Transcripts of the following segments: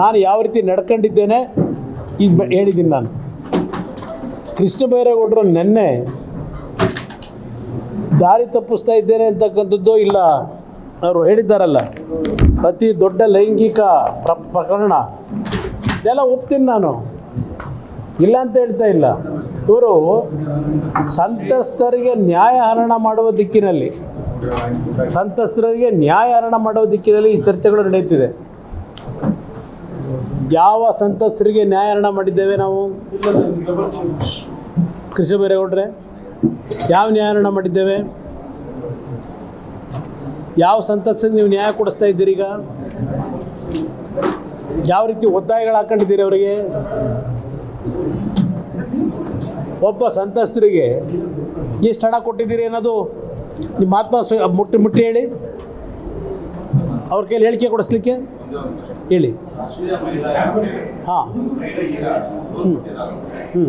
ನಾನು ಯಾವ ರೀತಿ ನಡ್ಕೊಂಡಿದ್ದೇನೆ ಈಗ ಹೇಳಿದ್ದೀನಿ ನಾನು. ಕೃಷ್ಣ ಬೈರೇಗೌಡರು ನೆನ್ನೆ ದಾರಿ ತಪ್ಪಿಸ್ತಾ ಇದ್ದೇನೆ ಅಂತಕ್ಕಂಥದ್ದು ಇಲ್ಲ, ಅವರು ಹೇಳಿದ್ದಾರಲ್ಲ. ಅತಿ ದೊಡ್ಡ ಲೈಂಗಿಕ ಪ್ರ ಪ್ರಕರಣ. ಇದೆಲ್ಲ ಒಪ್ತೀನಿ ನಾನು. ಇಲ್ಲ ಅಂತ ಹೇಳ್ತಾ ಇಲ್ಲ. ಇವರು ಸಂತ್ರಸ್ತರಿಗೆ ನ್ಯಾಯ ಹರಣ ಮಾಡುವ ದಿಕ್ಕಿನಲ್ಲಿ, ಸಂತ್ರಸ್ತರಿಗೆ ನ್ಯಾಯ ಹರಣ ಮಾಡುವ ದಿಕ್ಕಿನಲ್ಲಿ ಈ ಚರ್ಚೆಗಳು ನಡೆಯುತ್ತಿದೆ. ಯಾವ ಸಂತ್ರಸ್ತರಿಗೆ ನ್ಯಾಯರಣ ಮಾಡಿದ್ದೇವೆ ನಾವು? ಕೃಷ್ಣ ಬೇರೆಗೌಡ್ರೆ ಯಾವ ನ್ಯಾಯರಣ ಮಾಡಿದ್ದೇವೆ? ಯಾವ ಸಂತ್ರಸ್ತರಿಗೆ ನೀವು ನ್ಯಾಯ ಕೊಡಿಸ್ತಾ ಇದ್ದೀರಿ ಈಗ? ಯಾವ ರೀತಿ ಒತ್ತಾಯಗಳು ಹಾಕೊಂಡಿದ್ದೀರಿ ಅವರಿಗೆ? ಒಬ್ಬ ಸಂತಸ್ತರಿಗೆ ಎಷ್ಟು ಹಣ ಕೊಟ್ಟಿದ್ದೀರಿ ಅನ್ನೋದು ನಿಮ್ಮ ಆತ್ಮ ಮುಟ್ಟಿ ಮುಟ್ಟಿ ಹೇಳಿ. ಅವ್ರ ಕೈಲಿ ಹೇಳಿಕೆ ಕೊಡಿಸ್ಲಿಕ್ಕೆ? ಹೇಳಿ. ಹಾಂ. ಹ್ಞೂ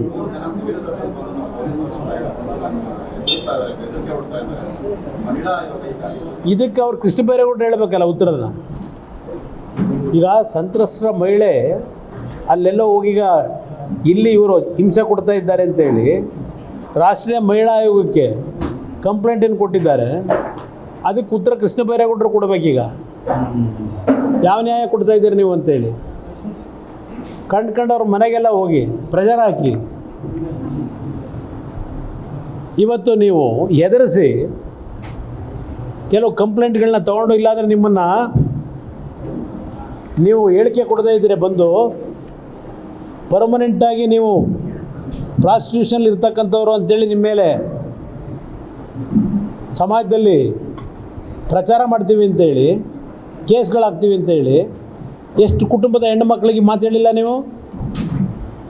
ಇದಕ್ಕೆ ಅವ್ರು ಕೃಷ್ಣ ಬೈರೇಗೌಡರು ಹೇಳಬೇಕಲ್ಲ ಉತ್ತರನ ಈಗ ಸಂತ್ರಸ್ತರ ಮಹಿಳೆ ಅಲ್ಲೆಲ್ಲೋ ಹೋಗೀಗ ಇಲ್ಲಿ ಇವರು ಹಿಂಸೆ ಕೊಡ್ತಾ ಇದ್ದಾರೆ ಅಂತೇಳಿ ರಾಷ್ಟ್ರೀಯ ಮಹಿಳಾ ಆಯೋಗಕ್ಕೆ ಕಂಪ್ಲೇಂಟ್ ಏನು ಕೊಟ್ಟಿದ್ದಾರೆ? ಅದಕ್ಕೆ ಉತ್ತರ ಕೃಷ್ಣ ಬೈರೇಗೌಡರು ಕೊಡಬೇಕೀಗ. ಯಾವ ನ್ಯಾಯ ಕೊಡ್ತಾ ಇದ್ದೀರಿ ನೀವು ಅಂತೇಳಿ? ಕಂಡು ಕಂಡವ್ರ ಮನೆಗೆಲ್ಲ ಹೋಗಿ ಪ್ರೆಷರ್ ಹಾಕಿ. ಇವತ್ತು ನೀವು ಎದುರಿಸಿ ಕೆಲವು ಕಂಪ್ಲೇಂಟ್ಗಳನ್ನ ತೊಗೊಂಡು ಇಲ್ಲಾಂದರೆ ನಿಮ್ಮನ್ನು ನೀವು ಹೇಳಿಕೆ ಕೊಡದೇ ಇದ್ದೀರಿ ಬಂದು ಪರ್ಮನೆಂಟಾಗಿ ನೀವು ಪ್ರಾಸ್ಟಿಟ್ಯೂಷನ್ ಇರ್ತಕ್ಕಂಥವ್ರು ಅಂತೇಳಿ ನಿಮ್ಮ ಮೇಲೆ ಸಮಾಜದಲ್ಲಿ ಪ್ರಚಾರ ಮಾಡ್ತೀವಿ ಅಂತೇಳಿ ಕೇಸ್ಗಳಾಗ್ತೀವಿ ಅಂತೇಳಿ ಎಷ್ಟು ಕುಟುಂಬದ ಹೆಣ್ಣು ಮಕ್ಕಳಿಗೆ ಮಾತಾಡಲಿಲ್ಲ ನೀವು?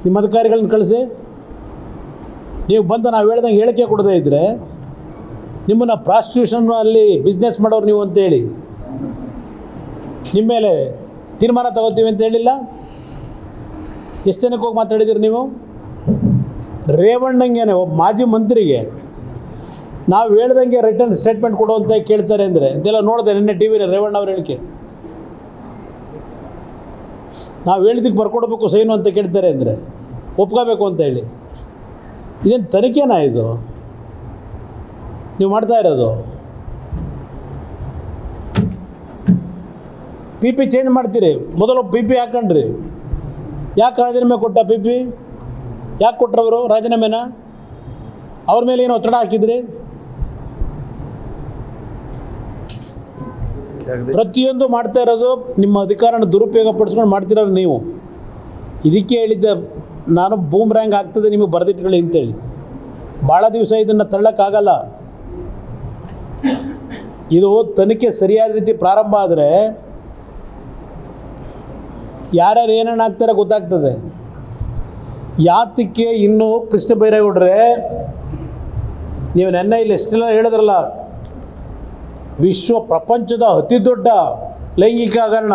ನಿಮ್ಮ ಅಧಿಕಾರಿಗಳನ್ನ ಕಳಿಸಿ. ನೀವು ಬಂದು ನಾವು ಹೇಳ್ದಂಗೆ ಹೇಳಿಕೆ ಕೊಡದೇ ಇದ್ದರೆ ನಿಮ್ಮನ್ನು ಪ್ರಾಸ್ಟಿಟ್ಯೂಷನ್ ಅಲ್ಲಿ ಬಿಸ್ನೆಸ್ ಮಾಡೋರು ನೀವು ಅಂತೇಳಿ ನಿಮ್ಮ ಮೇಲೆ ತೀರ್ಮಾನ ತಗೋತೀವಿ ಅಂತ ಹೇಳಿಲ್ಲ? ಎಷ್ಟು ಜನಕ್ಕೆ ಹೋಗಿ ಮಾತಾಡಿದ್ದೀರಿ ನೀವು? ರೇವಣ್ಣಂಗೆನೆ ಒಬ್ಬ ಮಾಜಿ ಮಂತ್ರಿಗೆ ನಾವು ಹೇಳ್ದಂಗೆ ರಿಟರ್ನ್ ಸ್ಟೇಟ್ಮೆಂಟ್ ಕೊಡುವಂತ ಕೇಳ್ತಾರೆ ಅಂದರೆ, ಇದೆಲ್ಲ ನೋಡಿದೆ ನಿನ್ನೆ ಟಿ ವಿಲಿ ರೇವಣ್ಣ ಅವ್ರ ಹೇಳಿಕೆ. ನಾವು ಹೇಳಿದ್ದಕ್ಕೆ ಬರ್ಕೊಡ್ಬೇಕು ಸೈನು ಅಂತ ಕೇಳ್ತಾರೆ ಅಂದರೆ ಒಪ್ಕೋಬೇಕು ಅಂತ ಹೇಳಿ. ಇದೇನು ತನಿಖೆನಾ ಇದು? ನೀವು ಮಾಡ್ತಾ ಇರೋದು? ಪಿ ಪಿ ಚೇಂಜ್ ಮಾಡ್ತೀರಿ. ಮೊದಲು ಪಿ ಪಿ ಹಾಕೊಂಡ್ರಿ. ಯಾಕೆ ರಾಜೀನಾಮೆ ಕೊಟ್ಟ ಪಿ ಪಿ ಯಾಕೆ ಕೊಟ್ರವರು? ರಾಜೀನಾಮೆನ? ಅವ್ರ ಮೇಲೆ ಏನು ಒತ್ತಡ ಹಾಕಿದ್ರಿ? ಪ್ರತಿಯೊಂದು ಮಾಡ್ತಾ ಇರೋದು ನಿಮ್ಮ ಅಧಿಕಾರನ ದುರುಪಯೋಗ ಪಡಿಸ್ಕೊಂಡು ಮಾಡ್ತಿರೋದು ನೀವು. ಇದಕ್ಕೆ ಹೇಳಿದ್ದೆ, ನಾನು ಬೂಮ್ ರ್ಯಾಂಕ್ ಆಗ್ತದೆ, ನಿಮಗೆ ಬರೆದಿಟ್ಕೊಳ್ಳಿ ಅಂತೇಳಿ ಭಾಳ ದಿವಸ ಇದನ್ನು ತಳ್ಳೋಕ್ಕಾಗಲ್ಲ. ಇದು ತನಿಖೆ ಸರಿಯಾದ ರೀತಿ ಪ್ರಾರಂಭ ಆದರೆ ಯಾರ್ಯಾರು ಏನೇನು ಆಗ್ತಾರೆ ಗೊತ್ತಾಗ್ತದೆ. ಯಾತಕ್ಕೆ ಇನ್ನೂ ಕೃಷ್ಣ ಬೈರೇಗೌಡ್ರೆ ನೀವು ನೆನ್ನೆ ಇಲ್ಲಿ ಎಷ್ಟೆಲ್ಲ ಹೇಳಿದ್ರಲ್ಲ ವಿಶ್ವ ಪ್ರಪಂಚದ ಅತಿ ದೊಡ್ಡ ಲೈಂಗಿಕ ಹಗರಣ.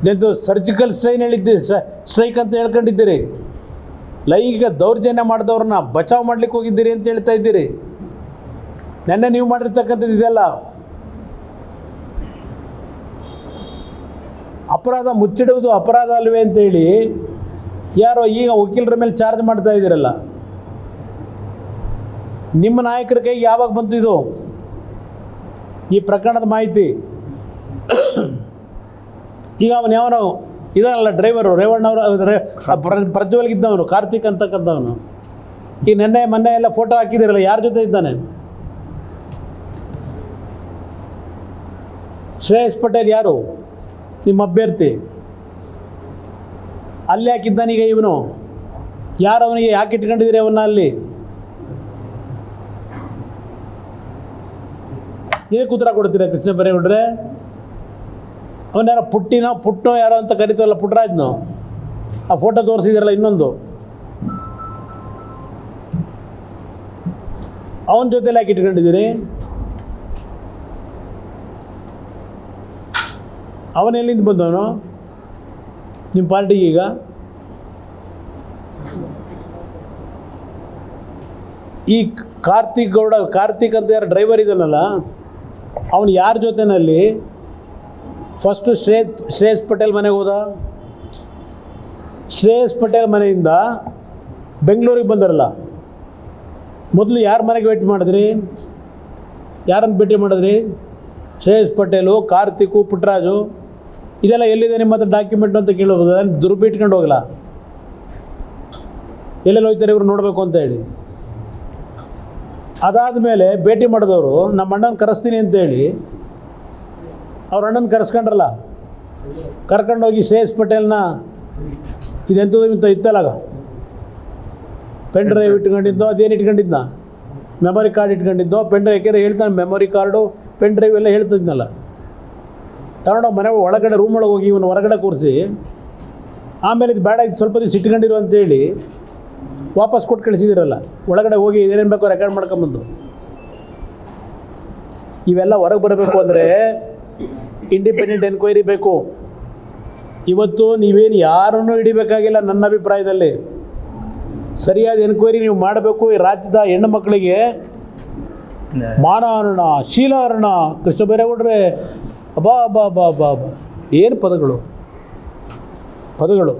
ಇದೆಂದು ಸರ್ಜಿಕಲ್ ಸ್ಟ್ರೈನ್ ಹೇಳಿದ್ದಿ ಸ್ಟ್ರೈಕ್ ಅಂತ ಹೇಳ್ಕೊಂಡಿದ್ದೀರಿ. ಲೈಂಗಿಕ ದೌರ್ಜನ್ಯ ಮಾಡಿದವ್ರನ್ನ ಬಚಾವ್ ಮಾಡ್ಲಿಕ್ಕೆ ಹೋಗಿದ್ದೀರಿ ಅಂತ ಹೇಳ್ತಾ ಇದ್ದೀರಿ. ನೆನ್ನೆ ನೀವು ಮಾಡಿರ್ತಕ್ಕಂಥದ್ದು ಇದೆಲ್ಲ ಅಪರಾಧ ಮುಚ್ಚಿಡುವುದು ಅಪರಾಧ ಅಲ್ವೇ ಅಂತೇಳಿ ಯಾರೋ ಈಗ ವಕೀಲರ ಮೇಲೆ ಚಾರ್ಜ್ ಮಾಡ್ತಾ ಇದ್ದೀರಲ್ಲ. ನಿಮ್ಮ ನಾಯಕರ ಕೈಗೆ ಯಾವಾಗ ಬಂತು ಇದು? ಈ ಪ್ರಕರಣದ ಮಾಹಿತಿ. ಈಗ ಅವನು ಯಾವನೋ ಇದಲ್ಲ ಡ್ರೈವರು ರೇವಣ್ಣವರು ಪ್ರಜ್ವಲ್ಗಿದ್ದವನು ಕಾರ್ತಿಕ್ ಅಂತಕ್ಕಂಥವನು. ಈ ನೆನ್ನೆ ಮೊನ್ನೆ ಎಲ್ಲ ಫೋಟೋ ಹಾಕಿದಿರಲ್ಲ ಯಾರ ಜೊತೆ ಇದ್ದಾನೆ? ಶ್ರೇಯಸ್ ಪಟೇಲ್ ಯಾರು? ನಿಮ್ಮ ಅಭ್ಯರ್ಥಿ. ಅಲ್ಲಿ ಹಾಕಿದ್ದಾನೀಗ ಇವನು? ಯಾರು ಅವನಿಗೆ ಯಾಕೆ ಇಟ್ಕೊಂಡಿದ್ದೀರಿ ಅವನ್ನ ಅಲ್ಲಿ? ಇದಕ್ಕೆ ಉತ್ತರ ಕೊಡ್ತೀರಾ ಕೃಷ್ಣ ಬರೇಗೌಡ್ರೆ ಅವನ ಯಾರೋ ಪುಟ್ಟಿನೋ, ಪುಟ್ಟೋ ಯಾರೋ ಅಂತ ಕರಿತಾರಲ್ಲ ಪುಟ್ಟರಾಜ್ನೋ ಆ ಫೋಟೋ ತೋರಿಸಿದಿರಲ್ಲ ಇನ್ನೊಂದು. ಅವನ ಜೊತೆಲಿ ಯಾಕೆ ಇಟ್ಕೊಂಡಿದ್ದೀರಿ? ಅವನು ಎಲ್ಲಿಂದ ಬಂದವನು? ನಿಮ್ಮ ಪಾರ್ಟಿಗೆ ಈಗ? ಈ ಕಾರ್ತಿಕ್ ಗೌಡ, ಕಾರ್ತಿಕ್ ಅಂತ ಯಾರು ಡ್ರೈವರ್ ಇದ್ದಾನಲ್ಲ? ಅವನು ಯಾರ ಜೊತೆನಲ್ಲಿ? ಫಸ್ಟು ಶ್ರೇಯಸ್ ಶ್ರೇಯಸ್ ಪಟೇಲ್ ಮನೆಗೆ ಹೋದ? ಶ್ರೇಯಸ್ ಪಟೇಲ್ ಮನೆಯಿಂದ ಬೆಂಗಳೂರಿಗೆ ಬಂದರಲ್ಲ? ಮೊದಲು ಯಾರ ಮನೆಗೆ ಭೇಟಿ ಮಾಡಿದ್ರಿ? ಯಾರನ್ನು ಭೇಟಿ ಮಾಡಿದ್ರಿ? ಶ್ರೇಯಸ್ ಪಟೇಲು, ಕಾರ್ತಿಕು ಪುಟ್ರಾಜು ಇದೆಲ್ಲ ಎಲ್ಲಿದೆ ನಿಮ್ಮ ಹತ್ರ ಡಾಕ್ಯುಮೆಂಟ್ ಅಂತ ಕೇಳಬಹುದು ದುರ್ಬಿಟ್ಕೊಂಡು ಹೋಗಲ್ಲ ಎಲ್ಲೆಲ್ಲಿ ಹೋಗ್ತಾರೆ ಇವರು ನೋಡಬೇಕು ಅಂತ ಹೇಳಿ. ಅದಾದ ಮೇಲೆ ಭೇಟಿ ಮಾಡಿದವರು, ನಮ್ಮ ಅಣ್ಣನ ಕರೆಸ್ತೀನಿ ಅಂತೇಳಿ. ಅವ್ರ ಅಣ್ಣನ ಕರೆಸ್ಕೊಂಡ್ರಲ್ಲ, ಕರ್ಕೊಂಡೋಗಿ ಶ್ರೇಯಸ್ ಪಟೇಲ್ನ ಇದೆಂಥದ್ದು ಇಂಥ ಇತ್ತಲ್ಲ ಪೆನ್ ಡ್ರೈವ್ ಇಟ್ಕೊಂಡಿದ್ದೋ, ಅದೇನು ಇಟ್ಕೊಂಡಿದ್ನ? ಮೆಮೊರಿ ಕಾರ್ಡ್ ಇಟ್ಕೊಂಡಿದ್ದೋ, ಪೆನ್ ಡ್ರೈವ್ ಯಾಕೆಂದರೆ ಹೇಳ್ತಾನೆ ಮೆಮೊರಿ ಕಾರ್ಡು, ಪೆನ್ ಡ್ರೈವ್ ಎಲ್ಲ ಹೇಳ್ತಿದ್ನಲ್ಲ. ತಗೊಂಡು ಮನೆ ಒಳಗಡೆ ರೂಮ್ ಒಳಗೆ ಹೋಗಿ ಇವನು ಹೊರಗಡೆ ಕೂರಿಸಿ, ಆಮೇಲೆ ಇದು ಬೇಡ ಇದು ಸ್ವಲ್ಪ ದಿವಸ ಇಟ್ಕೊಂಡಿರು ಅಂತೇಳಿ. ವಾಪಸ್ ಕೊಟ್ಟು ಕಳಿಸಿದಿರಲ್ಲ. ಒಳಗಡೆ ಹೋಗಿ ಏನೇನು ಬೇಕೋ ರೆಕಾರ್ಡ್ ಮಾಡ್ಕೊಂಬಂದು ಇವೆಲ್ಲ ಹೊರಗೆ ಬರಬೇಕು ಅಂದರೆ ಇಂಡಿಪೆಂಡೆಂಟ್ ಎನ್ಕ್ವೈರಿ ಬೇಕು. ಇವತ್ತು ನೀವೇನು ಯಾರನ್ನು ಹಿಡಿಬೇಕಾಗಿಲ್ಲ ನನ್ನ ಅಭಿಪ್ರಾಯದಲ್ಲಿ. ಸರಿಯಾದ ಎನ್ಕ್ವೈರಿ ನೀವು ಮಾಡಬೇಕು. ಈ ರಾಜ್ಯದ ಹೆಣ್ಣು ಮಕ್ಕಳಿಗೆ ಮಾನಹರಣ ಶೀಲಹರಣ ಕೃಷ್ಣ ಬೈರೇಗೌಡ್ರೆ ಅಬಾ ಅಬಾ ಅಬಾ ಅಬಾ ಬಾ ಏನು ಪದಗಳು? ಪದಗಳು.